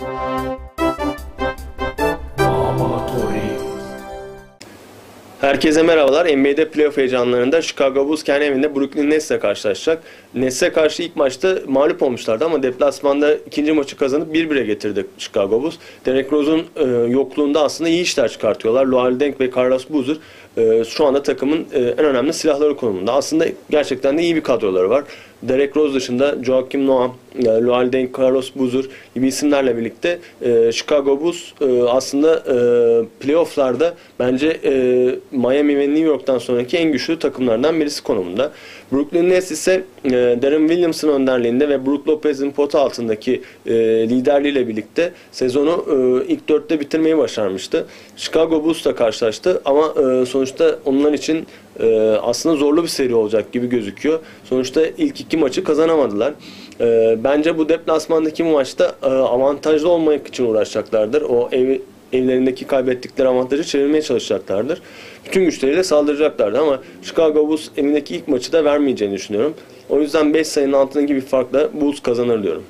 Música Herkese merhabalar. NBA'de playoff heyecanlarında Chicago Bulls kendi evinde Brooklyn Nets'le karşılaşacak. Nets'e karşı ilk maçta mağlup olmuşlardı ama deplasmanda ikinci maçı kazanıp 1-1'e getirdi Chicago Bulls. Derek Rose'un e, yokluğunda aslında iyi işler çıkartıyorlar. Luol Deng ve Carlos Boozer e, şu anda takımın e, en önemli silahları konumunda. Aslında gerçekten de iyi bir kadroları var. Derek Rose dışında Joakim Noah, e, Luol Deng, Carlos Boozer gibi isimlerle birlikte e, Chicago Bulls e, aslında e, playofflarda bence e, Miami ve New York'tan sonraki en güçlü takımlardan birisi konumunda. Brooklyn Nets ise e, Darren Williams'ın önderliğinde ve Brook Lopez'in potu altındaki e, liderliğiyle birlikte sezonu e, ilk dörtte bitirmeyi başarmıştı. Chicago Bulls'la karşılaştı ama e, sonuçta onlar için e, aslında zorlu bir seri olacak gibi gözüküyor. Sonuçta ilk iki maçı kazanamadılar. E, bence bu deplasmandaki maçta e, avantajlı olmak için uğraşacaklardır. O ev, evlerindeki kaybettikleri avantajı çevirmeye çalışacaklardır. Bütün güçleriyle saldıracaklardı ama Chicago Bulls evindeki ilk maçı da vermeyeceğini düşünüyorum. O yüzden 5 sayının altındaki bir farkla Bulls kazanır diyorum.